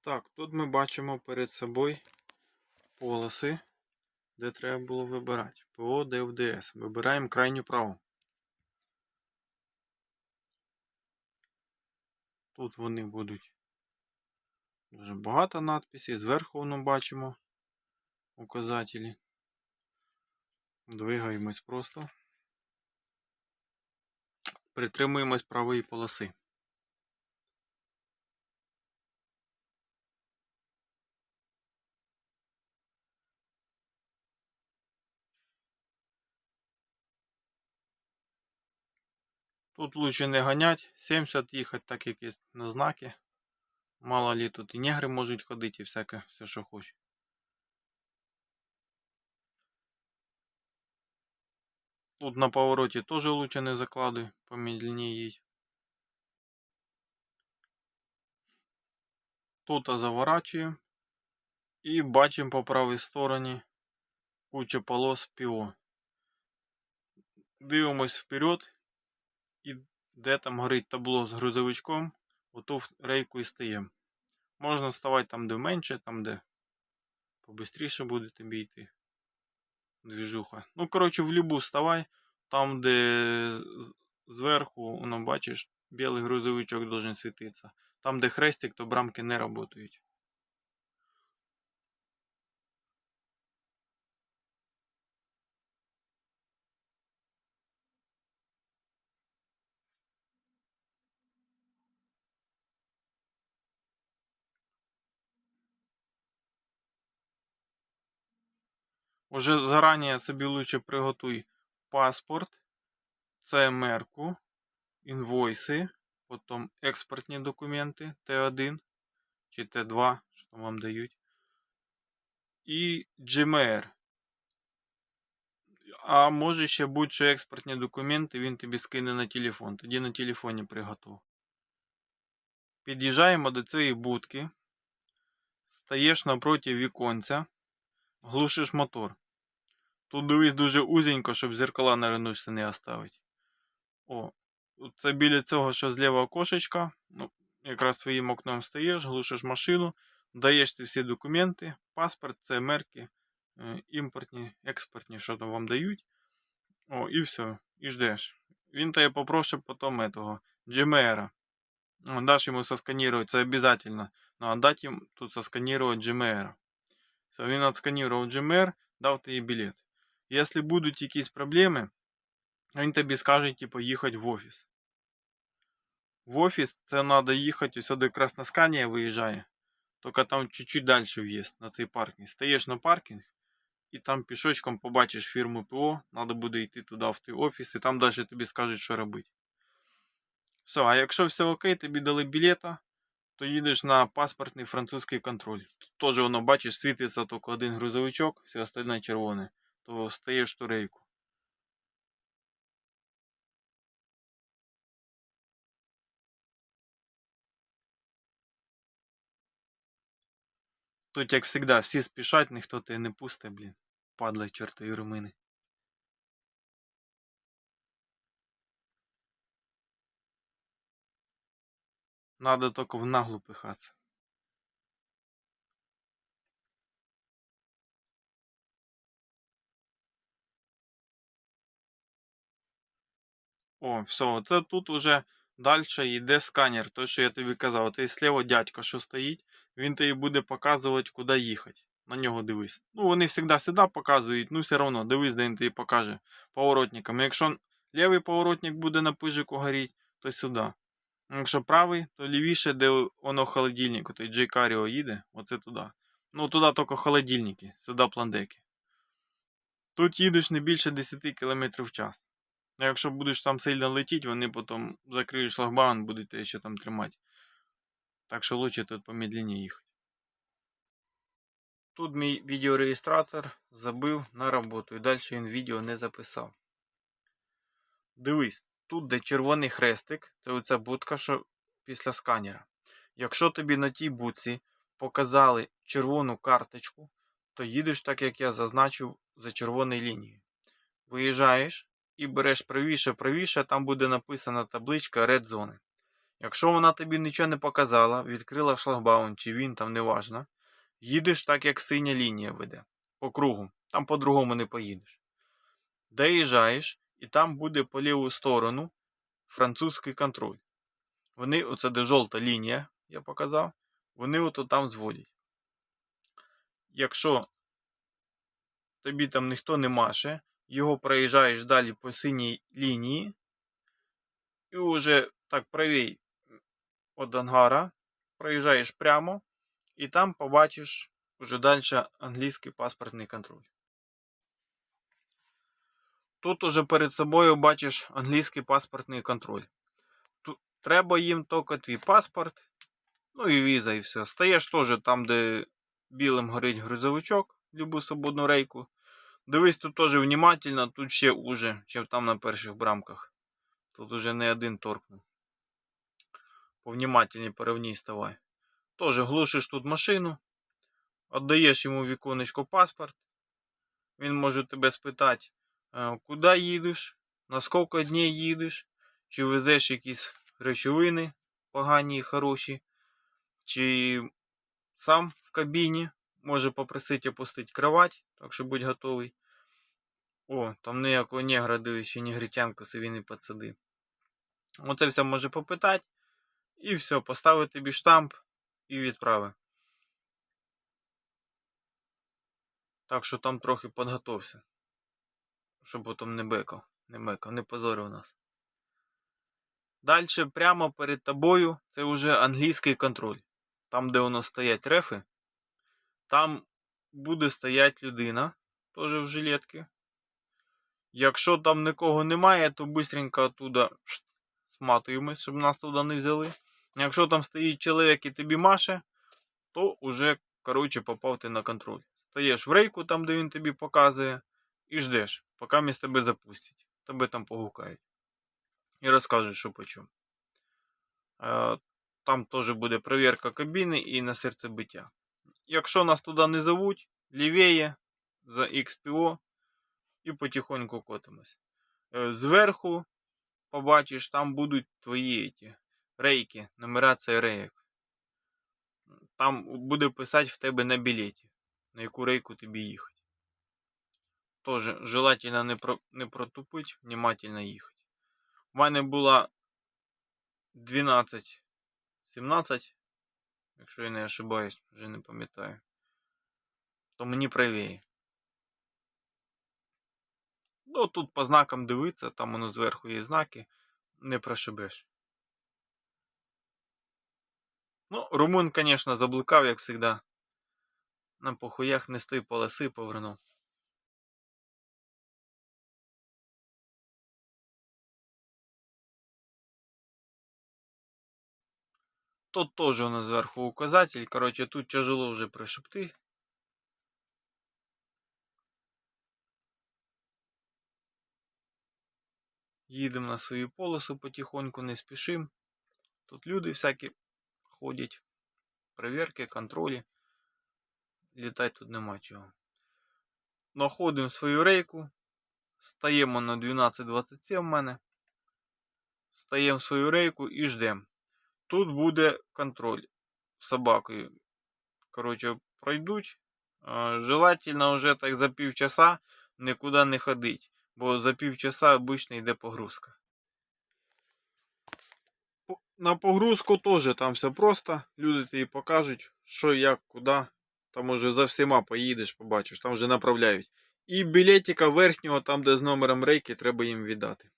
Так, тут ми бачимо перед собою полоси, де треба було вибирати. ПО ДФДС. Вибираємо крайню праву. Тут вони будуть дуже багато надписей. Зверху воно бачимо указателі. Двигаємось просто. Притримуємось правої полоси. Тут лучше не ганять, 70 їхати, так як є на знаки. Мало ли тут і негри можуть ходити і всяке, все, що хоче. Тут на повороті теж лучше не закладуй, помедленнее їдь. Тут заворачуємо і бачимо по правій стороні кучу полос ПО. Дивимось вперед і де там горить табло з грузовичком, оту рейку і стаємо. Можна ставати там, де менше, там, де побистріше буде тобі йти. Двіжуха. Ну, коротше, в любу ставай, там, де зверху, ну, бачиш, білий грузовичок должен світитися. Там, де хрестик, то брамки не працюють. Уже заранее собі лучше приготуй паспорт, ЦМР-ку, інвойси, потім експортні документи Т1 чи Т2, що там вам дають. І GMR. А може ще будь-що експортні документи, він тобі скине на телефон. Тоді на телефоні приготуй. Під'їжджаємо до цієї будки. Стаєш напроти віконця, глушиш мотор. Тут дивись дуже узенько, щоб зеркала на ренушці не оставити. О, це біля цього, що зліва окошечка. Ну, якраз своїм окном стаєш, глушиш машину, даєш ти всі документи, паспорт, це мерки, е, імпортні, експортні, що там вам дають. О, і все, і ждеш. Він тебе попросить потім этого, GMR. Ну, Дашь ему сосканировать, це обязательно. Надо дать им тут сосканировать GMR. Він отсканировал GMR, дав тобі білет. Якщо будуть якісь проблеми, він тобі скаже, типу, їхати в офіс. В офіс це треба їхати, ось до Красносканія виїжджає. Тільки там чуть-чуть далі в'їзд на цей паркінг. Стаєш на паркінг і там пішочком побачиш фірму ПО, треба буде йти туди в той офіс, і там далі тобі скажуть, що робити. Все, а якщо все окей, тобі дали білета, то їдеш на паспортний французький контроль. Тут теж воно, бачиш, світиться тільки один грузовичок, все остальне червоне. То стаєш в ту рейку. Тут, як завжди, всі спішать, ніхто тебе не пусте, блін. Падла чортові румини. Надо только в наглу пихатися. О, все, це тут уже далі йде сканер. Той, що я тобі казав. Той слева дядько, що стоїть, він тобі буде показувати, куди їхати. На нього дивись. Ну, вони завжди сюди показують, ну все одно, дивись, де він тобі покаже поворотником. Якщо лівий поворотник буде на пижику горіти, то сюди. Якщо правий, то лівіше, де воно холодильник, той Джей Каріо їде, оце туди. Ну, туди тільки холодильники, сюди пландеки. Тут їдеш не більше 10 км в час. А якщо будеш там сильно летіти, вони потім закриють шлагбаум, будуть ще там тримати. Так що лучше тут помедленнее їхати. Тут мій відеореєстратор забив на роботу і далі він відео не записав. Дивись, тут де червоний хрестик, це оця будка, що після сканера. Якщо тобі на тій будці показали червону карточку, то їдеш так, як я зазначив, за червоною лінією. Виїжджаєш і береш правіше, правіше, там буде написана табличка Red Zone. Якщо вона тобі нічого не показала, відкрила шлагбаум, чи він там неважно, їдеш так, як синя лінія веде. По кругу. Там по-другому не поїдеш. Доїжджаєш, і там буде по ліву сторону французький контроль. Вони, оце де жовта лінія, я показав, вони ото там зводять. Якщо тобі там ніхто не маше, його проїжджаєш далі по синій лінії, і вже так правій від ангара проїжджаєш прямо, і там побачиш уже далі англійський паспортний контроль. Тут уже перед собою бачиш англійський паспортний контроль. Тут треба їм тільки твій паспорт, ну і віза, і все. Стаєш теж там, де білим горить грузовичок, любу свободну рейку. Дивись тут теж внимательно, тут ще уже, чим там на перших брамках. Тут уже не один торкнув. Повнімательні порівній ставай. Тоже глушиш тут машину, віддаєш йому віконечко паспорт. Він може тебе спитати, куди їдеш, на скільки днів їдеш, чи везеш якісь речовини погані і хороші, чи сам в кабіні може попросити опустити кровать, так що будь готовий. О, там ніякого негра дивись, негритянку собі не підсади. Оце все може попитати. І все, поставити тобі штамп і відправи. Так що там трохи підготовся. Щоб потім не бекав, не мекав, не позорив нас. Далі прямо перед тобою це вже англійський контроль. Там, де воно стоять рефи, там буде стоять людина, теж в жилетці. Якщо там нікого немає, то быстренько оттуда сматуємось, щоб нас туди не взяли. Якщо там стоїть чоловік і тобі маше, то уже, коротше, попав ти на контроль. Стаєш в рейку, там, де він тобі показує, і ждеш, поки між тебе запустять. Тебе там погукають. І розкажуть, що по чому. Е, Там теж буде перевірка кабіни і на серцебиття. Якщо нас туди не зовуть, лівіє за XPO і потихоньку котимось. Е, Зверху побачиш, там будуть твої ті, рейки, нумерація рейок. Там буде писати в тебе на білеті, на яку рейку тобі їхати. Тоже желательно не, про, не протупить, внимательно їхати. У мене була 12, 17, якщо я не ошибаюсь, вже не пам'ятаю. То мені правіє. Ну, тут по знакам дивитися, там воно зверху є знаки, не прошибеш. Ну, румун, звісно, заблукав, як завжди. На похуях не тої полоси повернув. Тут теж у нас зверху указатель. Короче, тут тяжело вже прошибти. Їдемо на свою полосу потихоньку, не спішимо. Тут люди всякі ходять. Перевірки, контролі. Літати тут нема чого. Находимо свою рейку. Стаємо на 12.27 в мене. Стаємо свою рейку і ждемо. Тут буде контроль собакою. Коротше, пройдуть. Желательно вже так за півчаса нікуди не ходить. Бо за півчаса обично йде погрузка. На погрузку теж там все просто. Люди тобі покажуть, що як, куди. Там уже за всіма поїдеш, побачиш, там вже направляють. І білетика верхнього, там де з номером рейки, треба їм віддати.